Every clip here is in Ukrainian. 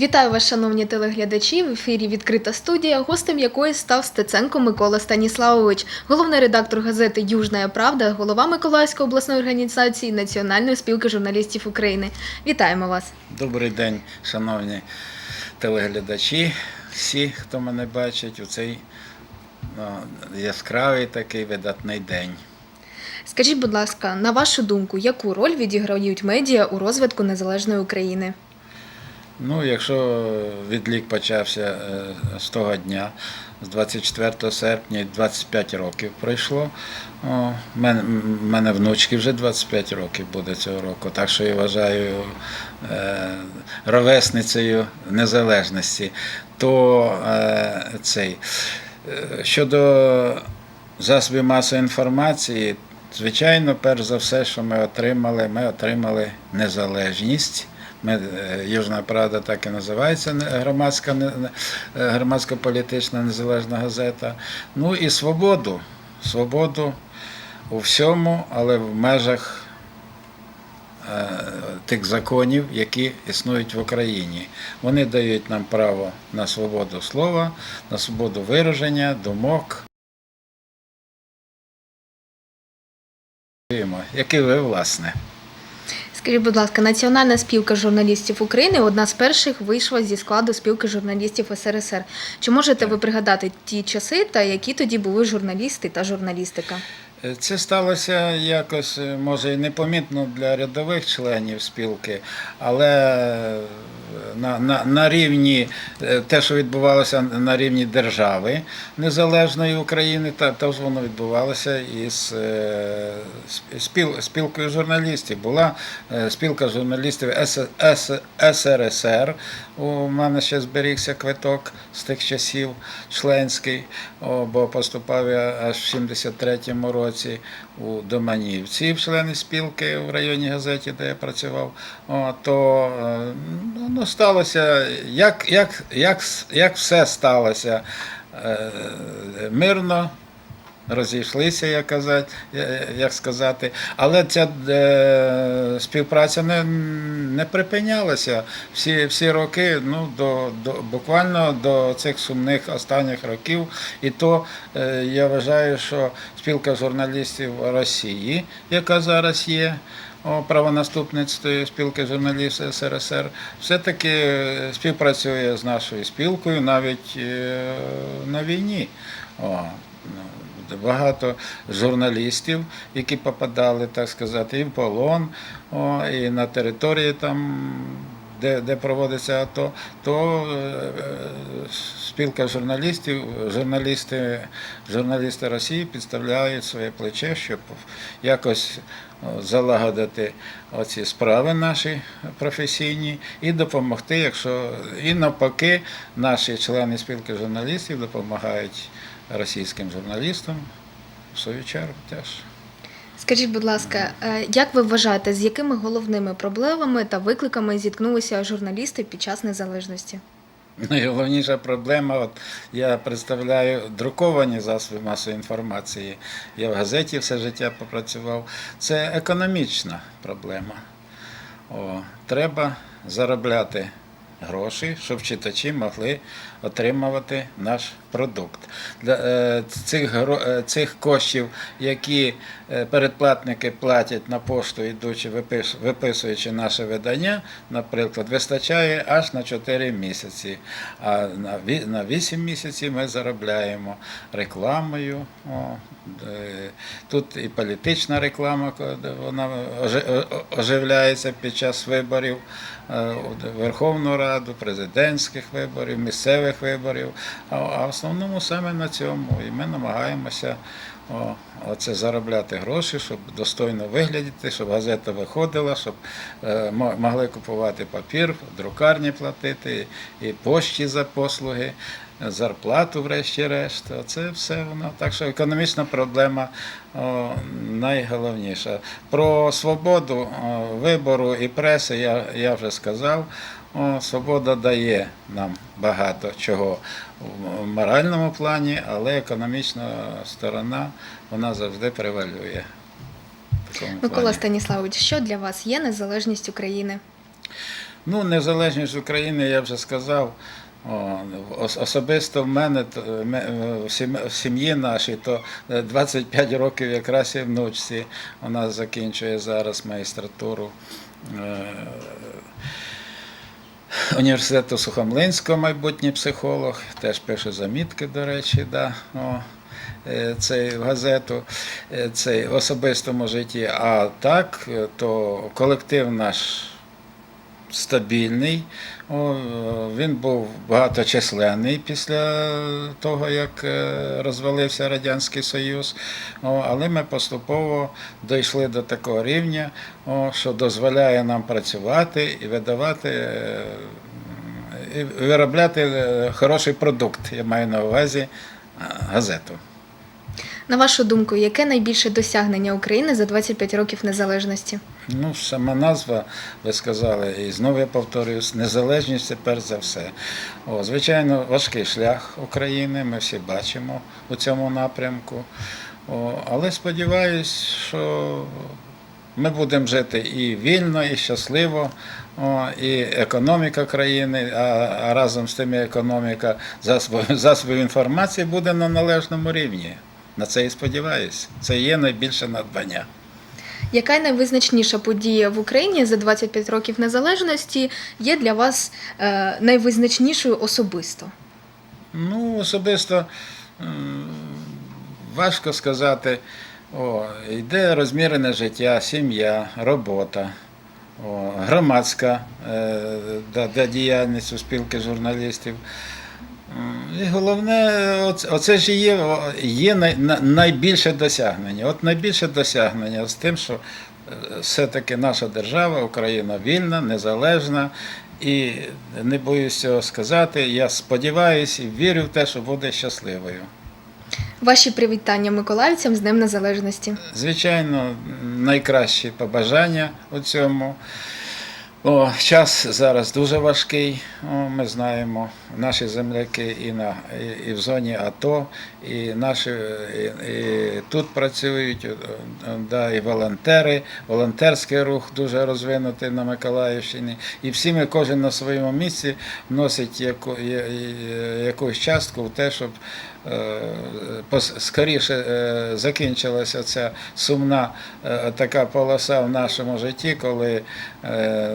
Вітаю вас, шановні телеглядачі. В ефірі відкрита студія, гостем якої став Стеценко Микола Станіславович, головний редактор газети Южна Правда, голова Миколаївської обласної організації Національної спілки журналістів України. Вітаємо вас. Добрий день, шановні телеглядачі, всі, хто мене бачить у цей ну, яскравий такий видатний день. Скажіть, будь ласка, на вашу думку, яку роль відіграють медіа у розвитку незалежної України? Ну, якщо відлік почався е, з того дня, з 24 серпня, 25 років пройшло. О, мене, мене внучки вже 25 років буде цього року, так що я вважаю е, ровесницею незалежності. То е, цей, щодо засобів масової інформації, звичайно, перш за все, що ми отримали, ми отримали незалежність. Е, Южна Правда так і називається громадська, е, громадська політична незалежна газета. Ну і свободу. Свободу у всьому, але в межах е, тих законів, які існують в Україні. Вони дають нам право на свободу слова, на свободу вираження, думок. Які ви, власне? Скажіть, будь ласка, Національна спілка журналістів України одна з перших вийшла зі складу спілки журналістів СРСР. Чи можете ви пригадати ті часи та які тоді були журналісти та журналістика? Е, Це сталося якось, е, може, і непомітно для рядових членів спілки, але е, на, на, на рівні те, що відбувалося на рівні держави незалежної України, та теж воно відбувалося із спіл, спілкою журналістів. Була спілка журналістів СРСР. У мене ще зберігся квиток з тих часів членський, бо поступав я аж в 73-му році у Доманівці, в члени спілки в районній газеті, де я працював. То е, ну, сталося, як, як, як, як все сталося е, мирно розійшлися, як казати, як сказати. Але ця е, співпраця не, не припинялася всі, всі роки, ну, до, до, буквально до цих сумних останніх років. І то е, я вважаю, що спілка журналістів Росії, яка зараз є, о, правонаступництві спілки журналістів СРСР, все-таки е, співпрацює з нашою спілкою навіть е, на війні. О, ну, Багато журналістів, які попадали, так сказати, і в полон, о, і на території там, де, де проводиться АТО, то е, спілка журналістів, журналісти, журналісти Росії підставляють своє плече, щоб якось залагодити оці справи наші професійні і допомогти, якщо і навпаки, наші члени спілки журналістів допомагають російським журналістам в свою чергу теж. Скажіть, будь ласка, е, як ви вважаєте, з якими головними проблемами та викликами зіткнулися журналісти під час незалежності? Найголовніша проблема, от я представляю друковані засоби масової інформації. Я в газеті все життя попрацював. Це економічна проблема. О, треба заробляти гроші, щоб читачі могли отримувати наш продукт. Е, цих, е, цих коштів, які е, передплатники платять на пошту, ідучи, виписуючи наше видання, наприклад, вистачає аж на 4 місяці. А на 8 місяців ми заробляємо рекламою. Тут і політична реклама, вона оживляється під час виборів Верховну Раду, президентських виборів, місцевих виборів. А основному саме на цьому. І ми намагаємося о, оце заробляти гроші, щоб достойно виглядати, щоб газета виходила, щоб е, могли купувати папір, друкарні платити, і пошті за послуги, зарплату, врешті-решт. Це все воно. Так що економічна проблема о, найголовніша. Про свободу о, вибору і преси я, я вже сказав. О, свобода дає нам багато чого в моральному плані, але економічна сторона вона завжди превалює. Микола. Станіславович, що для вас є незалежність України? Ну, незалежність України, я вже сказав. Особисто в мене е, е, в сім'ї нашій, то е, 25 років якраз і внучці. Вона закінчує зараз магістратуру е, університету Сухомлинського, майбутній психолог, теж пише замітки, до речі, да, о, е, цей, в газету, е, цей в особистому житті. А так, е, то колектив наш стабільний. Він був багаточисленний після того, як е, розвалився Радянський Союз. Але ми поступово дійшли до такого рівня, що дозволяє нам працювати і видавати. е, І виробляти е, хороший продукт, я маю на увазі газету. На вашу думку, яке найбільше досягнення України за 25 років незалежності? Ну, сама назва, ви сказали, і знову я повторююсь, незалежність це перш за все. О, звичайно, важкий шлях України, ми всі бачимо у цьому напрямку. О, але сподіваюсь, що ми будемо жити і вільно, і щасливо, о, і економіка країни, а, а разом з тим економіка засобів інформації буде на належному рівні. На це і сподіваюся. Це є найбільше надбання. Яка найвизначніша подія в Україні за 25 років незалежності є для вас е, найвизначнішою особисто? Ну, особисто важко сказати. О, йде розмірене життя, сім'я, робота, о, громадська е, да, діяльність у спілки журналістів. М, І головне, оце, оце ж є, є найбільше досягнення. От найбільше досягнення з тим, що е, все-таки наша держава, Україна вільна, незалежна. І не боюсь цього сказати. Я сподіваюся і вірю в те, що буде щасливою. Ваші привітання миколаївцям з Днем Незалежності. Звичайно, найкращі побажання у цьому. О, час зараз дуже важкий. О, ми знаємо, наші земляки і, на, і, і в зоні АТО, і наші і, і тут працюють, да, і волонтери, волонтерський рух дуже розвинутий на Миколаївщині. І всі ми, кожен на своєму місці, вносить яку, я- якусь частку в те, щоб скоріше е, закінчилася ця сумна е, така полоса в нашому житті, коли е,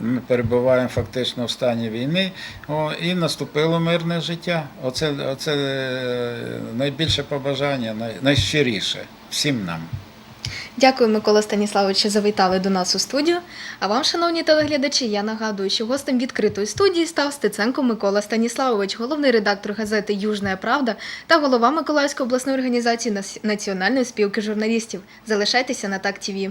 ми перебуваємо фактично в стані війни, і наступило мирне життя. Оце, оце е, найбільше побажання, найщиріше всім нам. Дякую, Микола Станіславович, що завітали до нас у студію. А вам, шановні телеглядачі, я нагадую, що гостем відкритої студії став Стеценко Микола Станіславович, головний редактор газети Южна Правда та голова Миколаївської обласної організації Національної спілки журналістів. Залишайтеся на так ТІВІ.